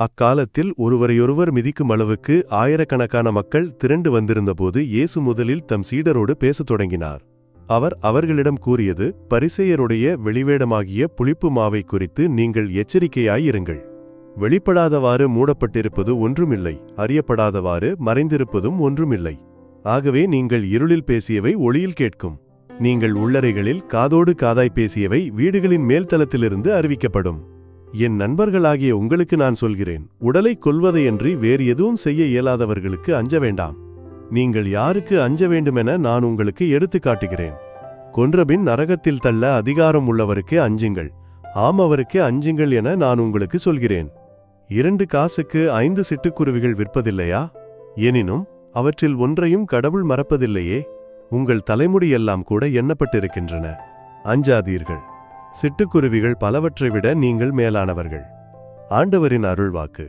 அக்காலத்தில் ஒருவரையொருவர் மிதிக்கும் அளவுக்கு ஆயிரக்கணக்கான மக்கள் திரண்டு வந்திருந்தபோது இயேசு முதலில் தம் சீடரோடு பேசத் தொடங்கினார். அவர் அவர்களிடம் கூறியது பரிசெயருடைய வெளிவேடமாகிய புளிப்பு மாவை குறித்து நீங்கள் எச்சரிக்கையாயிருங்கள். வெளிப்படாதவாறு மூடப்பட்டிருப்பது ஒன்றுமில்லை அறியப்படாதவாறு மறைந்திருப்பதும் ஒன்றுமில்லை. ஆகவே நீங்கள் இருளில் பேசியவை ஒளியில் கேட்கும். நீங்கள் உள்ளறைகளில் காதோடு காதாய் பேசியவை வீடுகளின் மேல்தளத்திலிருந்து அறிவிக்கப்படும். என் நண்பர்களாகிய உங்களுக்கு நான் சொல்கிறேன் உடலை கொல்வதையன்றி வேறு எதுவும் செய்ய இயலாதவர்களுக்கு அஞ்ச வேண்டாம். நீங்கள் யாருக்கு அஞ்ச வேண்டுமென நான் உங்களுக்கு எடுத்துக் காட்டுகிறேன். கொன்றபின் நரகத்தில் தள்ள அதிகாரம் உள்ளவருக்கே அஞ்சுங்கள் ஆம் அவருக்கே அஞ்சுங்கள் என நான் உங்களுக்கு சொல்கிறேன். இரண்டு காசுக்கு ஐந்து சிட்டுக்குருவிகள் விற்பதில்லையா? எனினும் அவற்றில் ஒன்றையும் கடவுள் மறப்பதில்லையே உங்கள் தலைமுடியெல்லாம் கூட எண்ணப்பட்டிருக்கின்றன. அஞ்சாதீர்கள். சிட்டுக்குருவிகள் பலவற்றை விட நீங்கள் மேலானவர்கள். ஆண்டவரின் அருள்வாக்கு.